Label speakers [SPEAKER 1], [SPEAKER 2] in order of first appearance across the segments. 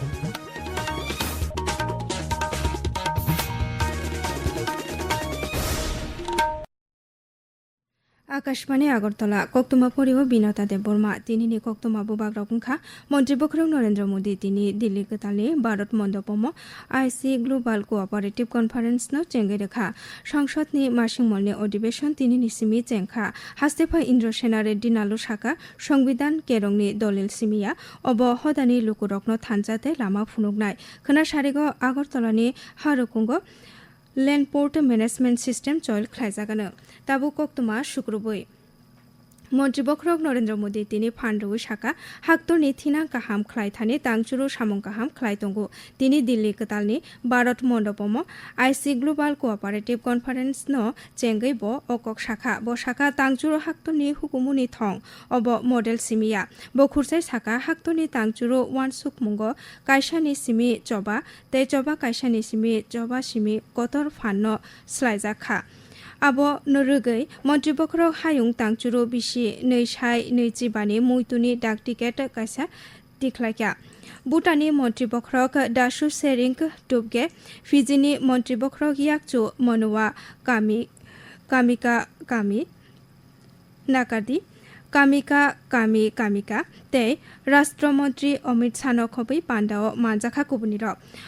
[SPEAKER 1] Thank you. Akashvani, Agartala. কক্তমা পরিও বিনতা দেব বর্মা। তিনি নি কক্তমা বুবাগ্রাও কুংখা মন্ত্রী বখরং নরেন্দ্র মোদী। তিনি Delhi গতালি Bharat Mandapam ICA global cooperative conference ন চেঙ্গে রেখা। সংসদনি মাসিংমলনি অধিবেশন তিনি নিসিমি চেংখা। হাস্তেফা ইন্দ্র সেনা রেড্ডি নালু শাখা। সংবিধান কেরংনি দলিল সিমিয়া। অব হদানি লুকুরকন থানজাতে লামা ফুনুকনাই খনা সারিগ আগরতলানি হারকুঙ্গ। ল্যান্ডপোর্ট ম্যানেজমেন্ট সিস্টেম চয়েল খ্লাইজাগানো তাবু কক্তমা শুক্রবই। মন্ত্রী বখরক নরেন্দ্র মোদী, তিনি ফান্ডুই শাখা হাক্তরনি থিনা কাহাম, খ্লাইথানি, তাংচুরু, সামং কাহাম, খ্লাইতঙ্গু, তিনি Delhi কতালনি Bharat Mandapam, ICA global cooperative conference ন চেঙ্গৈ ব, অকক শাখা, ব শাখা, তাংচুরু হাক্তরনি হুকুমুনি, থং, অব মডেল সিমিয়া ব খুরসাই শাখা হাক্তরনি তাংচুরু, ওয়ান সুকমুঙ্গ, কাইসানি সিমি, চবা তে চবা কাইসানি Simi, চবা Simi, কতর ফান্ন, স্লাইজাখা। abo norugei montri bokhro hayung বিশি bisi সাই sai nei chi bani muituni dak ticket kaisa tikhlakya ভুটানি মন্ত্রীবক্রক দাসু সেরিং টুবগে ফিজিনি মন্ত্রীবক্রক ইয়াকচু মনোয়া কামি কামিকা কামি নাকাদি কামিকা কামি কামিকা তে রাষ্ট্রমন্ত্রী অমিত শাহনক হবই পান্ডাও মানজাখা কুবনির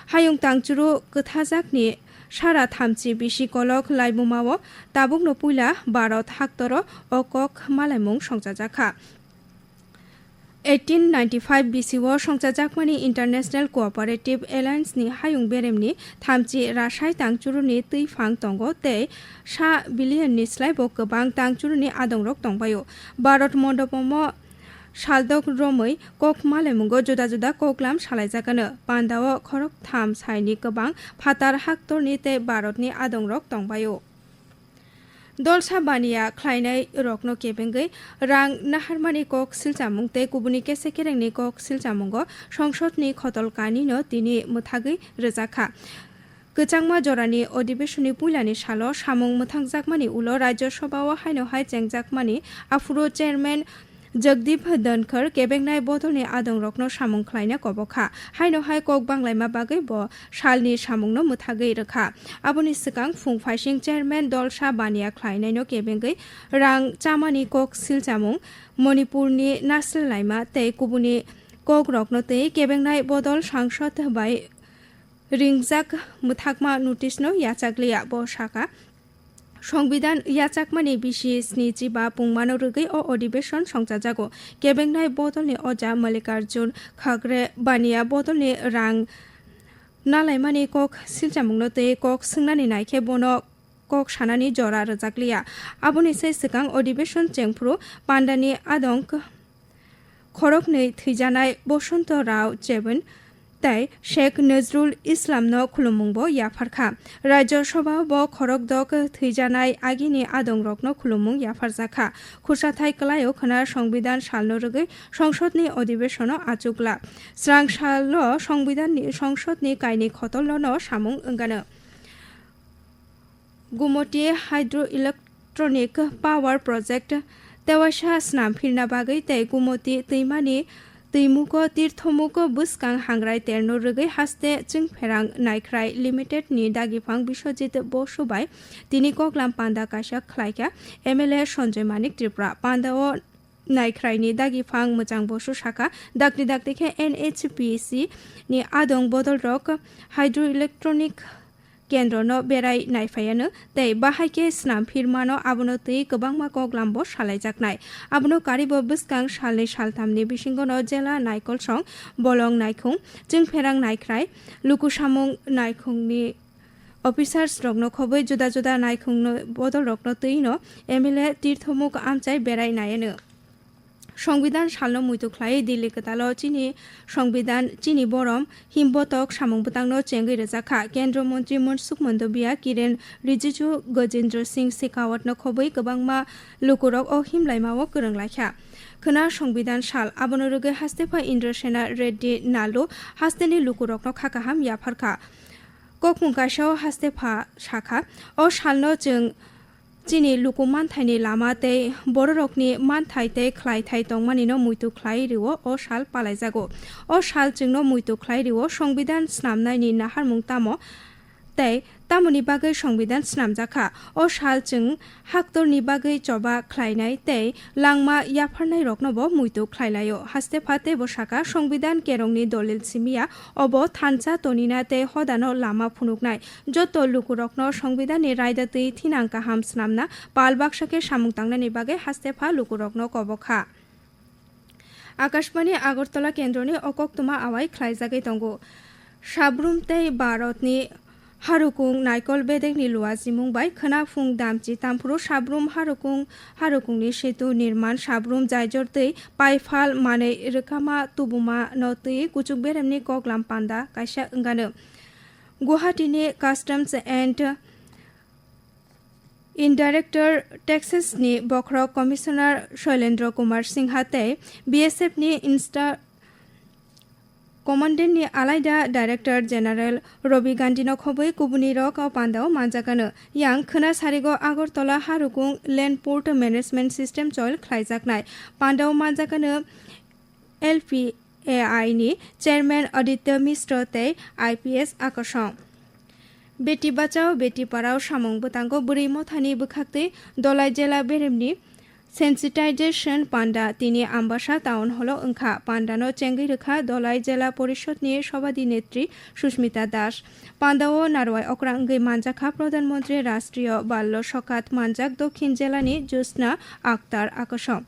[SPEAKER 1] হায়ুং তাংচুরু কথাজাকনি সারা থামচি বিসি কলক লাইমুমাও তাবুক নপুইলা ভারত হাক্তর অকক মালাইমুং সংজাজাখা 1895 BCO সংজাjakmani International Cooperative Alliance ni hayung beremni thamchi rasai tangchuruni tui phang tongo tei sa billion ni slai bo kwbang tangchuruni adongrok tongbayo Bharat শালদক রमै कक मालायमुंगो जुदा जुदा ककलाम सालायजागानो बान्दाव खरक थाम साइनि गोबां फातार हाक्टरनि ते भारतनि आदं रक दंबायो दलसा बानिया ख्लायनाय रकनो केबेंगै रां नाहारमानि कक सिलजामुंते गुबुनि केसे केरेंनि कक सिलजामुंगो संसदनि खतल कानिनो तिनि मोथागै रोजाखा गोजांमा जरानि अधिवेशननि पुलानि साल सामुं मोथांजाकमानि उल राज्य सभाव हायनो हाय जेंजाकमानि आफुर चेयारमेन जगदीप धनखर केबेंनाय बदलनि आदं रकनो सामुं ख्लायना कबखा हायनो हाय कक बांलायमा बागै ब सालनि सामुंनो मोथागै रोखा आबनि सिगां फुं फाइसिं चेयारमेन दलसा बानिया ख्लायनायनो केबेंगै रां चामानि कक सिलजामुं मणिपुरनि नासल लाइमा तै कुबुनि कक रकनो तै केबेंनाय बदल सांसद बाय रिंजाक मोथाकमा नटिसनो याचाग्लिया ब शाखा সংবিধান ইয়াচাকমানি বিশি স্নিজি বা পুংমানরগৈ ও অধিবেশন সংজাজাগো কেবেংনাই বদলনি অজা মল্লিকার্জুন খাগড়ে বানিয়া বদলনি রাং নালাইমানি কক সিলচামুংনো তে কক সোंनानै নাইখে বনো কক সানানি জরা রজাকলিয়া। আবনি সে সিকাং অধিবেশন চেংফ্রু পান্ডানি আদঙ্ক খরক नै थैजानाय বসন্ত राव जेबन তাই শেখ নজরুল ইসলাম ন খুলুমুংব, ইয়াফারখা। রাজ্যসভা ব খরক দক থৈজানায় আগিনি আদং রগ্ন খুলুমুং, ইয়াফারজাখা। খুসাথাই কলায় খনা সংবিধান সালনরগৈ সংসদনি অধিবেশন আচুকলা। স্রাং সাল সংবিধান সংসদ নি কাইনি খতল ন সামুং অঙ্গানো Gumti hydro electronic power project. তেওয়াশা স্নাম ফিরনা বাগৈ তাই গুমতি তৈমানী teimuko tirthomuko buskang hangrai terno rugei haste chungpherang naikrai limited নি dagifang বিশ্বজিৎ বসুবাই তিনি কগলাম পান্ডা কাশা খ্লাইকা এমএলএ সঞ্জয় মানিক ত্রিপুরা পান্ডা ও নাইখ্রাইনি দাগি ফাং মোচাং বসু শাখা দাগনি দাগ দেখে এনএইচপিসি নি আদং বদল রক হাইড্রো ইলেকট্রনিক কেন্দ্র ন বেড়াই নাইফায়ানো তাই বাহাইকে স্নাম ফিরমানো আবনো তৈ গবাংমা কগলাম্ব সালাইজাকনাই আবনো কারিব বুসকাং সালনি সালতামনি বিসিংগনো জেলা নাইকল সং বলং নাইখুং চিং ফেরাং নাইখ্রাই লুকুসামুং নাইখুংনি অফিসার্স রগ্ন খবৈ জুদা জুদা নাইখুংনো বদল রগ্ন তৈন এমএলএ তীর্থমুখ আমচাই বেড়াই নায়েনো সংবিধান সালন মুইতুখ্লাই দিল্লি কতাল চিনি, সংবিধান চিনি বরম, হিমবতক সামংবতাংন চেঙ্গি রেজাখা কেন্দ্রীয় মন্ত্রী মনসুখ মন্দবিয়া, কিরেন রিজিজু, গজেন্দ্র সিং শেখাওয়াত খবৈ গবাংমা লুকুরক ও হিমলাইমাও গরং লাইখা। খনা সংবিধান সাল আবনরগে হাস্তেফা ইন্দ্রসেনা রেড্ডি নালু হাস্তেনি লুকুরক খাকাহাম ইয়াফারখা কক গাসাও হাস্তেফা শাখা। ও সালন চেং chini luku manthai lama tei bororokni manthai tei khlai thai tongmani no muitu khlai riwo o sal palai jago o sal chingno muitu khlai riwo সংবিধান snamnai ni naharmung tamo tei tamoni bagui সংবিধান ching haktorni bagui choba khlainai tei langma yafarnai rokno bo muitu khlailaio haste phate bo saka সংবিধান kerongni dolil simia obo thansa tonina tei hodano lama phunuknai joto lukurokno সংবিধানni raidatui thinang kaham snamna pal baksake samung tangnani bagui haste pha lukurokno kobokha Akashvani Agartala কেন্দ্রনি অকক্তমা আওয়াই খ্লাইজাগৈ তঙ্গো সাব্রুম তৈ ভারতনি हारुकुं नाइकल बेदेक निलुआ जिमुंबाय खोनाफुं दामचि तामफ्रु साब्रुम हारुकुं हारुकुंनि सेतु निर्माण साब्रुम जायजर दै पाइफाल माने रोखामा तुबुमा नतै कुचुक बेरेमनि कगलाम पान्दा कायसा ओंगानो गुवाहाटीनि कास्टम्स एन्ड इनडाइरेक्टर टेक्सासनि बख्र कमिशनार शैलेन्द्र कुमार सिंहाते बिएसएफनि इन्स्टा কমান্ডেন্টनि आलायदा डाइरेक्टर जेनारेल रबि गान्धीनो खबै गुबुननि रक आव पान्दाव मानजागानो यां खोना सारिग आगरतला हारुगुं लेन्ड पोर्ट मेनेजमेन्ट सिस्टेम जयल ख्लायजागनाय पान्दाव मानजागानो एलपि एआइनि चेयारमेन आदित्य मिश्र ते आइपिएस आकर्षण बेटी बाचाओ बेटी पाराव सामं बोतांग बुरै मथानि बोखाखतै दलाय जेला बेरेमनि সেন্সিটাইজেশন পান্ডা তিনি আম্বাসা টাউন হল অংখা। পান্ডানো চেঙ্গি রেখা দলাই জেলা পরিষদ নিয়ে সভাদি নেত্রী সুস্মিতা দাস। পান্ডাও নারোয় অক্রাঙ্গি মাঞ্জাখা প্রধানমন্ত্রী রাষ্ট্রীয় বাল্য সকাত মাঞ্জাক দক্ষিণ জেলানি জোসনা আক্তার আকসম।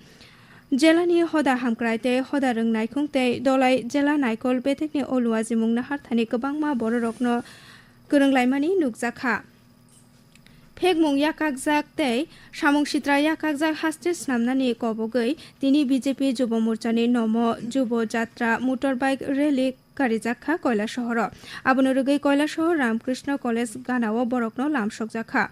[SPEAKER 1] জেলানি হদা হামক্রাইতে, হদা রং নাইকুংতে দলাই জেলা নাইকল বেতেকনি অলুয়া জিমুং নাহার থানি গোबां বড় রকন। रकन गोरोंलाइमानि नुगजाखा ফেকমুং ইয়াকাকজাক তৈ সামং সিত্রা ইয়াকাকজাক হাস্তে স্নামনানি কবগৈ তিনি বিজেপি যুব মোর্চানি নম যুব যাত্রা মোটর বাইক রেলি কারিজাখা কৈলাসহর আবনরুগৈ কৈলাসহর রামকৃষ্ণ কলেজ গানাও বরকন লামসক জাখা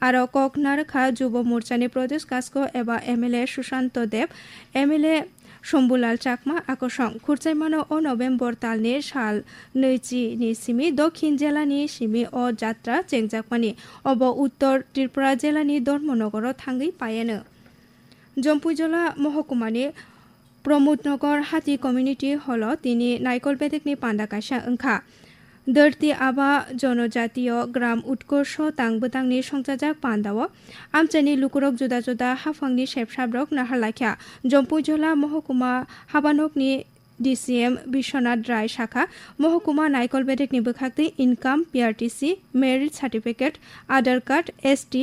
[SPEAKER 1] আর কক নারখা যুব মোর্চানি প্রদেশ কাস্কো এবা এমএলএ সুশান্ত দেব এমএলএ শম্ভুলাল চাকমা আকর্ষণ খুরচাইমানো ও নভেম্বর তাল তালনি সাল নৈচি নিসিমি, দক্ষিণ জেলা নি সিমি ও যাত্রা চেংজাকমানি, অব উত্তর ত্রিপুরা জেলা জেলানি ধর্মনগর থাঙ্গি পায়ানো। জম্পুজলা মহকুমানি প্রমোদনগর হাতি কমিউনিটি হল, তিনি নাইকল বেদেকনি পান্ডা কাইসা ওंखा দর্তি আবা জনজাতীয় গ্রাম উৎকর্ষ তাংবতাংনি সংজাজাক পান্দাও, আমচানি লুকুরক জুদা জুদা হাফাংনি সেবসাব্রক নাহারলাখ্যা জম্পুজলা মহকুমা হাবানকনি ডিসিএম বিশ্বনাথ রায় শাখা, মহকুমা নাইকল বেদেকনি বখাক্তি income PRTC merit certificate, Aadhaar card, ST,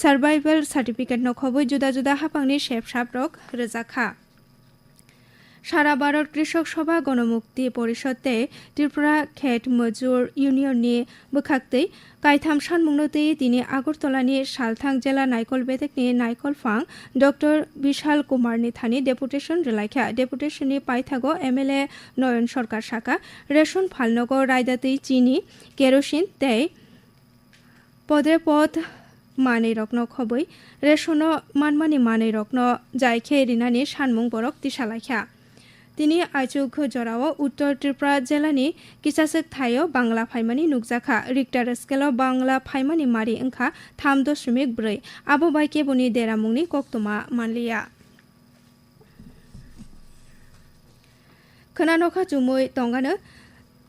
[SPEAKER 1] survival certificate নখবৈ জুদা জুদা হাফাংনি সেবসাব্রক রোজাখা। সারা ভারত কৃষক সভা গণমুক্তি পরিষদে ত্রিপুরা খেট মজুর ইউনিয়ন নিয়ে বুখাক্তেই কাইথাম সানমুগ্নতে তিনি আগরতলা নিয়ে সালথাং জেলা নাইকল বেতেক নিয়ে নাইকল ফাং ড বিশাল কুমার নিথানি ডেপুটেশন রেলাইখা ডেপুটেশনে পাইথাগো এমএলএ নয়ন সরকার শাখা রেশন ফালনগর রায়দাতে চিনি কেরোসিন তেই পদে পদ মানে রক্ন খবই রেশন মানমানি মানে রক্ন যাইখে রিনানি সানমুং বরক তিসালাখা তিনি আইচুখ জরাও উত্তর ত্রিপুরা জেলানি কিসাসেক থাইও বাংলা ফাইমানি নুকজাখা, রিক্টার স্কেল বাংলা ফাইমানি মারি ওংখা থাম দশমিক ব্रै আবো বাইকে বনি দেরামুংনি কক্তমা মানলিয়া। खोनानखा চুমুই तंगानो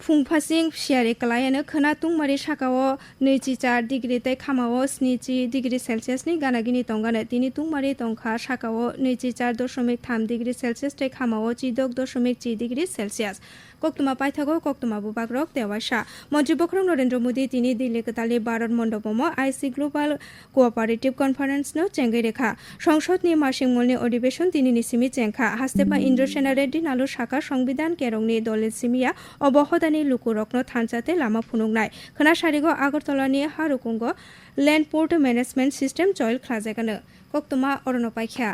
[SPEAKER 1] फुंफासिं सियारे कलायानो खोना तुंमारि साकाओ नैजि चार डिग्री तै खामाओ स्निजि डिग्री सेलसियासनि गानागिनि तंगानो दिनै तुंमारि तंखा साकाओ नैजि चार दशमिक थाम डिग्री सेलसियास तै खामाओ चिदक दशमिक चि डिग्री सेलसियास কক্তমা বুবাগ্রক দেওয়াশা মন্ত্রী বখরং নরেন্দ্র মোদী তিনি Delhi কাতালি Bharat Mandapam ICA global cooperative conference no চেঙ্গে রেখা। সংসদনি মাসিংমলনি অধিবেশন তিনি নিসিমি চেংখা হাস্তেপা ইন্দ্রসেনা রেড্ডি নালু শাখা সংবিধান কেরংনি দলের সিমিয়া অবহদানি লুকুরকন থানচাতে লামা ফুনুংনাই খনা সারিগ আগরতলানি হারুকুঙ্গ ল্যান্ড পোর্ট ম্যানেজমেন্ট সিস্টেম চয়েল খ্লাজেগানো। কক্তমা অরণ পাইখ্যা